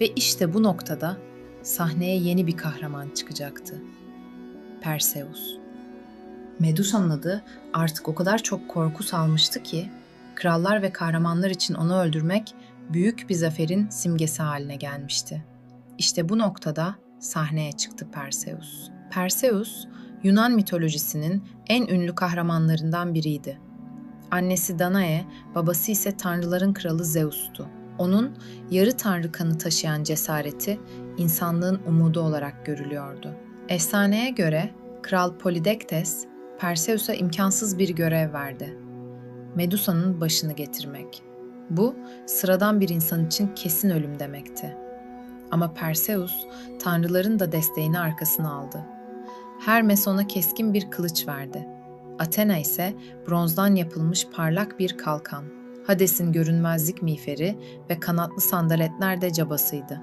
Ve işte bu noktada sahneye yeni bir kahraman çıkacaktı. Perseus. Medusa'nın adı artık o kadar çok korku salmıştı ki krallar ve kahramanlar için onu öldürmek büyük bir zaferin simgesi haline gelmişti. İşte bu noktada sahneye çıktı Perseus. Perseus, Yunan mitolojisinin en ünlü kahramanlarından biriydi. Annesi Danae, babası ise tanrıların kralı Zeus'tu. Onun yarı tanrı kanı taşıyan cesareti insanlığın umudu olarak görülüyordu. Efsaneye göre Kral Polydektes, Perseus'a imkansız bir görev verdi. Medusa'nın başını getirmek. Bu, sıradan bir insan için kesin ölüm demekti. Ama Perseus, tanrıların da desteğini arkasına aldı. Hermes ona keskin bir kılıç verdi. Athena ise bronzdan yapılmış parlak bir kalkan. Hades'in görünmezlik miğferi ve kanatlı sandaletler de cabasıydı.